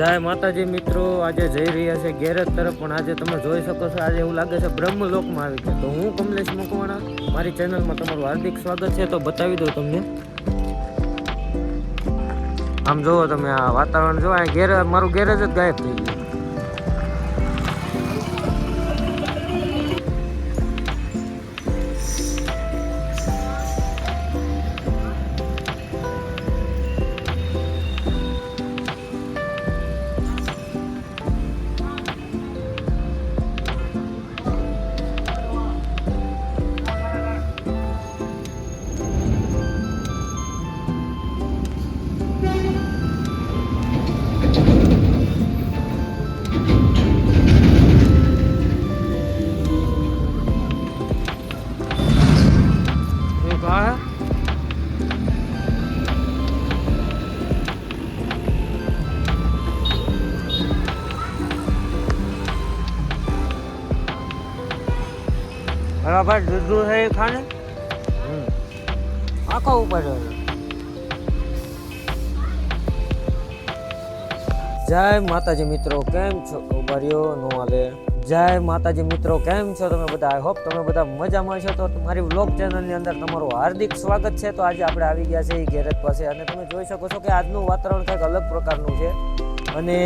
જય માતાજી મિત્રો, આજે જઈ રહ્યા છે ગેરેજ તરફ, પણ આજે તમે જોઈ શકો છો, આજે એવું લાગે છે બ્રહ્મલોકમાં આવી ગયા. તો હું કમલેશ મકવાણા, મારી ચેનલમાં તમારું હાર્દિક સ્વાગત છે. તો બતાવી દઉં તમને. આમ જોવો તમે આ વાતાવરણ જો આ ગેરેજ, મારું ગેરેજ જ ગાયબ થઈ ગયું. અરે ભાઈ દૂધ દૂધ છે એ ખાને? આખો ઉપર જય માતાજી મિત્રો કેમ છો? ઉભારીઓ નો હાલે. જય માતાજી મિત્રો કેમ છો તમે બધા? આઈ હોપ તમે બધા મજામાં છો. તો મારી વ્લોગ ચેનલની અંદર તમારું હાર્દિક સ્વાગત છે. તો આજે આપણે આવી ગયા છે એ ગેરેજ પાસે. અને તમે જોઈ શકો છો કે આજનું વાતાવરણ કંઈક અલગ પ્રકારનું છે. અને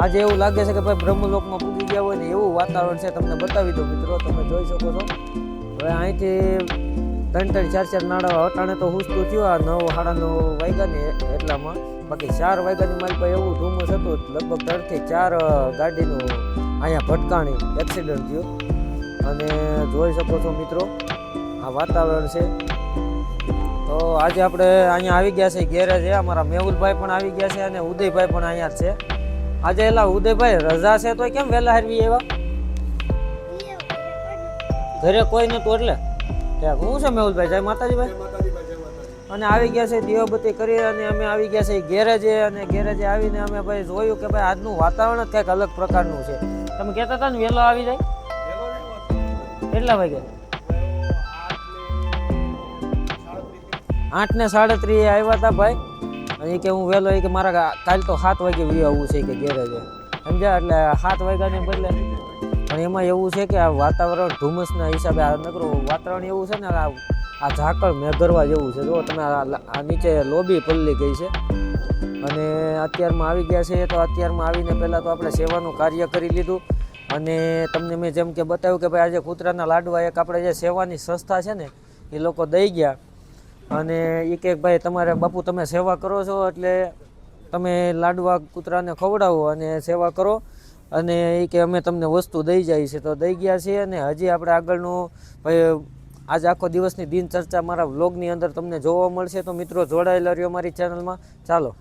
આજે એવું લાગે છે કે ભાઈ બ્રહ્મલોકમાં પૂગી ગયા હોય ને એવું વાતાવરણ છે, તમને બતાવી દો મિત્રો, તમે જોઈ શકો છો. હવે અહીંથી ત્રણ ત્રણ, ચાર ચાર નાડા અટાણે તો હુસતું થયું, આ નવ સાડા નવ વાગ્યા ને એટલામાં. બાકી ચાર વાગ્યાની મારી પાસે એવું ધુમ્મસ હતું, લગભગ ત્રણથી ચાર ગાડીનું અહીંયા ભટકાણી એક્સિડન્ટ થયું. અને જોઈ શકો છો મિત્રો, આ વાતાવરણ છે. તો આજે આપણે અહીંયા આવી ગયા છે. ગેરેજ અમારા મેહુલભાઈ પણ આવી ગયા છે અને ઉદયભાઈ પણ અહીંયા છે. આજે એલા ઉદયભાઈ રજા છે તો કેમ વહેલા હારવી એવા? ઘરે કોઈ નતું એટલે? હું છે મેહુલભાઈ? જય માતાજીભાઈ. અને આવી ગયા છે દીવાબત્તી કરી અને અમે આવી ગયા છે ગેરેજે અને ગેરેજે આવીને અમે ભાઈ જોયું કે ભાઈ આજનું વાતાવરણ જ કંઈક અલગ પ્રકારનું છે. તમે કહેતા હતા ને વહેલો આવી જાય? કેટલા વાગે? આઠ ને સાડત્રીસ આવ્યા હતા ભાઈ. અને કે હું વહેલો કે મારા કાલ તો સાત વાગે વી આવવું છે કે ગેરેજે સમજ્યા? એટલે સાત વાગ્યાને બદલે. પણ એમાં એવું છે કે આ વાતાવરણ ધુમ્મસના હિસાબે આ નકરું વાતાવરણ એવું છે ને આ આ ઝાકળ મેઘરવા જેવું છે. જો તમે આ નીચે લોબી પલ્લી ગઈ છે. અને અત્યારમાં આવી ગયા છે. તો અત્યારમાં આવીને પહેલાં તો આપણે સેવાનું કાર્ય કરી લીધું. અને તમને મેં જેમ કે બતાવ્યું કે ભાઈ આજે કૂતરાના લાડવા એક આપણે જે સેવાની સંસ્થા છે ને, એ લોકો દઈ ગયા. અને એ કે ભાઈ, તમારે બાપુ તમે સેવા કરો છો એટલે તમે લાડવા કૂતરાને ખવડાવો અને સેવા કરો. અને એ કે અમે તમને વસ્તુ દઈ જાય છે, તો દઈ ગયા છીએ અને હજી આપણે આગળનું, ભાઈ, આજ આખો દિવસની દિનચર્ચા મારા વ્લોગની અંદર તમને જોવા મળશે. તો મિત્રો, જોડાયેલા રહ્યો મારી ચેનલમાં. ચાલો.